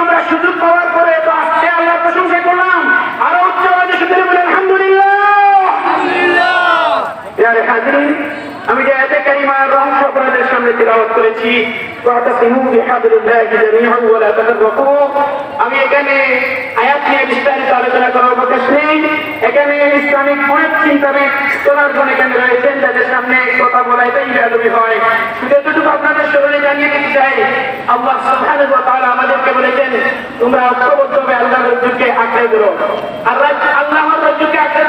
আমরা সুযোগ পাওয়ার পরে আজকে আল্লাহর প্রশংসা করলাম। আরও উচ্চ আওয়াজে শুধু বলে আলহামদুলিল্লাহ। আমি যে এতে কারিমার রহস্য আপনাদের সামনে তিলাওয়াত করেছি এখানে আয়াত এখানে কথা বলা শুধু এতটুকু আপনাদের স্মরণে জানিয়ে দিতে চাই আল্লাহ সুবহানাহু ওয়া তাআলা আমাদেরকে বলেছেন, তোমরা ঐক্যবদ্ধভাবে আল্লাহর রজ্জুকে আঁকড়ে ধরো। আর আল্লাহর রজ্জুকে আঁকড়ে